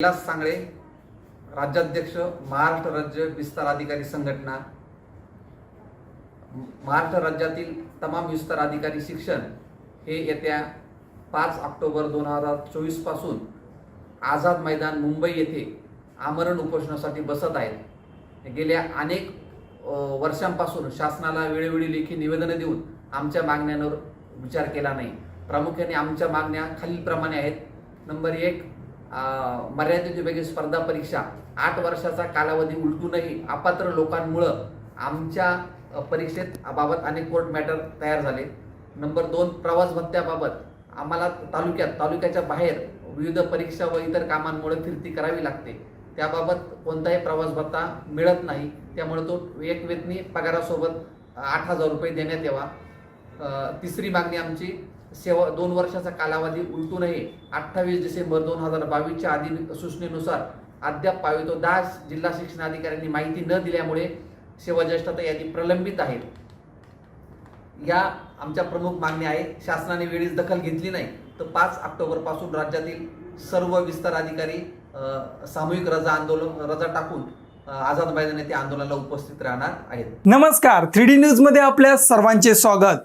कैलास सांगळे राज्याध्यक्ष महाराष्ट्र राज्य विस्तार अधिकारी संघटना महाराष्ट्र राज्यातील तमाम विस्तार अधिकारी शिक्षण हे येत्या पाच ऑक्टोबर दोन हजार चोवीसपासून आझाद मैदान मुंबई येथे आमरण उपोषणासाठी बसत आहेत. गेल्या अनेक वर्षांपासून शासनाला वेळोवेळी लेखी निवेदनं देऊन आमच्या मागण्यांवर विचार केला नाही. प्रामुख्याने आमच्या मागण्या खालीलप्रमाणे आहेत. नंबर एक मर्यादित विभागीय स्पर्धा परीक्षा. आठ वर्षाचा कालावधी उलटूनही अपात्र लोकांमुळं आमच्या परीक्षेत बाबत अनेक कोर्ट मॅटर तयार झाले. नंबर दोन प्रवास भत्त्याबाबत. आम्हाला तालुक्यात तालुक्याच्या बाहेर विविध परीक्षा व इतर कामांमुळे फिरती करावी लागते. त्याबाबत कोणताही प्रवास भत्ता मिळत नाही. त्यामुळे तो एक वेतनी पगारासोबत आठ हजार रुपये देण्यात यावा. तिसरी मागणी आमची सेवा दोन वर्षाचा कालावधी उलटूनही अठ्ठावीस डिसेंबर दोन हजार बावीसच्या आधी सूचनेनुसार अद्याप पावितो. दास जिल्हा शिक्षण अधिकाऱ्यांनी माहिती न दिल्यामुळे सेवा ज्येष्ठता यादी प्रलंबित आहे. या आमच्या प्रमुख मागण्या आहेत शासनाने वेळीच दखल घेतली नाही तर पाच ऑक्टोबरपासून राज्यातील सर्व विस्तार अधिकारी सामूहिक रजा आंदोलन रजा टाकून आझाद मैदान येथे आंदोलनाला उपस्थित राहणार आहेत. नमस्कार. थ्री डी न्यूजमध्ये आपल्या सर्वांचे स्वागत.